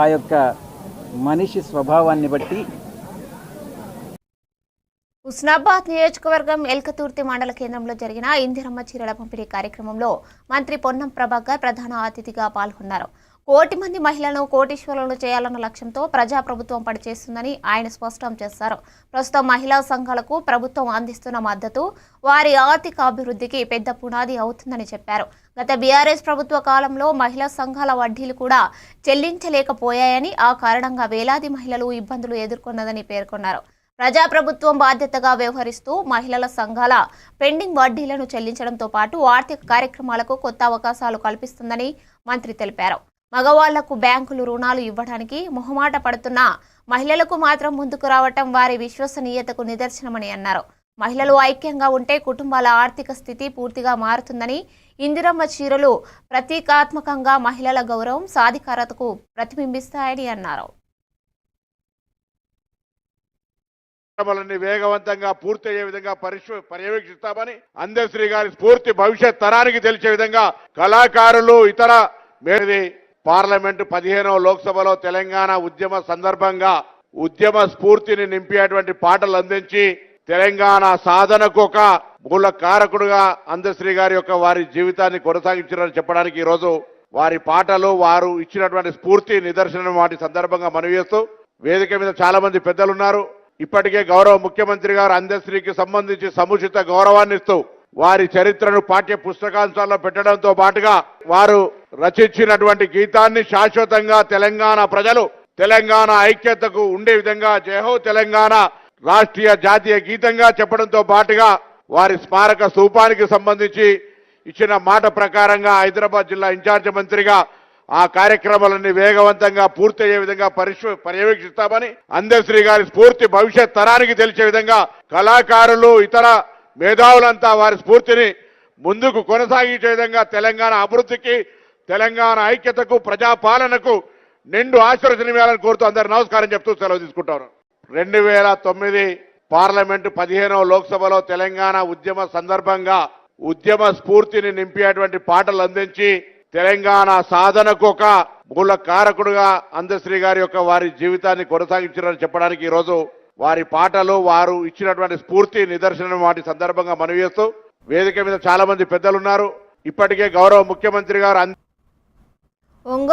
ఆ యొక్క మనిషి స్వభావాన్ని బట్టి హుస్నాబాద్ నియోజకవర్గం ఎల్కతుర్తి మండల కేంద్రంలో జరిగిన ఇందిరమ్మ చీరల పంపిణీ కార్యక్రమంలో మంత్రి పొన్నం ప్రభాకర్ ప్రధాన అతిథిగా పాల్గొన్నారు. కోటి మంది మహిళలను కోటీశ్వరులను చేయాలన్న లక్ష్యంతో ప్రజాప్రభుత్వం పనిచేస్తుందని ఆయన స్పష్టం చేశారు. ప్రస్తుతం మహిళా సంఘాలకు ప్రభుత్వం అందిస్తున్న మద్దతు వారి ఆర్థిక అభివృద్ధికి పెద్ద పునాది అవుతుందని చెప్పారు. గత బీఆర్ఎస్ ప్రభుత్వ కాలంలో మహిళా సంఘాల వడ్డీలు కూడా చెల్లించలేకపోయాయని ఆ కారణంగా వేలాది మహిళలు ఇబ్బందులు ఎదుర్కొన్నదని పేర్కొన్నారు. ప్రజాప్రభుత్వం బాధ్యతగా వ్యవహరిస్తూ మహిళల సంఘాల పెండింగ్ వడ్డీలను చెల్లించడంతో పాటు ఆర్థిక కార్యక్రమాలకు కొత్త అవకాశాలు కల్పిస్తుందని మంత్రి తెలిపారు. మగవాళ్ళకు బ్యాంకులు రుణాలు ఇవ్వడానికి మొహమాట పడుతున్న మహిళలకు మాత్రం ముందుకు రావటం వారి విశ్వసనీయతకు నిదర్శనమని అన్నారు. మహిళలు ఐక్యంగా ఉంటే కుటుంబాల ఆర్థిక స్థితి పూర్తిగా మారుతుందని ఇందిరమ్మ చీరలు ప్రతీకాత్మకంగా మహిళల గౌరవం సాధికారతకు ప్రతిబింబిస్తాయని అన్నారు. కార్యక్రమాలన్నీ వేగవంతంగా పూర్తి అయ్యే విధంగా పర్యవేక్షిస్తామని అందరి శ్రీ గారి స్ఫూర్తి భవిష్యత్ తరానికి తెలిసే విధంగా కళాకారులు ఇతర మేది పార్లమెంటు పదిహేనవ లోక్సభలో తెలంగాణ ఉద్యమ సందర్భంగా ఉద్యమ స్ఫూర్తిని నింపేటువంటి పాటలు అందించి తెలంగాణ సాధనకు ఒక మూల కారకుడుగా అందశ్రీ గారి యొక్క వారి జీవితాన్ని కొనసాగించారని చెప్పడానికి ఈరోజు వారి పాటలు వారు ఇచ్చినటువంటి స్ఫూర్తి నిదర్శనం వాటి సందర్భంగా మనవేస్తూ వేదిక మీద చాలా మంది పెద్దలు ఉన్నారు ఇప్పటికే గౌరవ ముఖ్యమంత్రి గారు అందశ్రీకి సంబంధించి సముచిత గౌరవాన్ని ఇస్తూ వారి చరిత్రను పాఠ్య పుస్తకాంశాల్లో పెట్టడంతో పాటుగా వారు రచించినటువంటి గీతాన్ని శాశ్వతంగా తెలంగాణ ప్రజలు తెలంగాణ ఐక్యతకు ఉండే విధంగా జయహో తెలంగాణ రాష్ట్రీయ జాతీయ గీతంగా చెప్పడంతో పాటుగా వారి స్మారక స్థూపానికి సంబంధించి ఇచ్చిన మాట ప్రకారంగా హైదరాబాద్ జిల్లా ఇన్ఛార్జ్ మంత్రిగా ఆ కార్యక్రమాలన్నీ వేగవంతంగా పూర్తయ్యే విధంగా పరిశు పర్యవేక్షిస్తామని అందశ్రీ గారి స్ఫూర్తి భవిష్యత్ తరానికి తెలిసే విధంగా కళాకారులు ఇతర మేధావులంతా వారి స్ఫూర్తిని ముందుకు కొనసాగించే విధంగా తెలంగాణ అభివృద్ధికి తెలంగాణ ఐక్యతకు ప్రజాపాలనకు నిండు ఆశీర్వచనమేయాలని కోరుతూ అందరు నమస్కారం చెప్తూ సెలవు తీసుకుంటాను. రెండు వేల తొమ్మిది పార్లమెంటు పదిహేనవ లోక్సభలో తెలంగాణ ఉద్యమ సందర్భంగా ఉద్యమ స్ఫూర్తిని నింపేటువంటి పాటలు అందించి తెలంగాణ సాధనకు ఒక మూల కారకుడుగా అందశ్రీ గారి యొక్క వారి జీవితాన్ని కొనసాగించారని చెప్పడానికి ఈరోజు వారి పాటలు వారు ఇచ్చినటువంటి స్ఫూర్తి నిదర్శనం వాటి సందర్భంగా మనవి చేస్తూ వేదిక మీద చాలా మంది పెద్దలు ఉన్నారు ఇప్పటికే గౌరవ ముఖ్యమంత్రి గారు 원고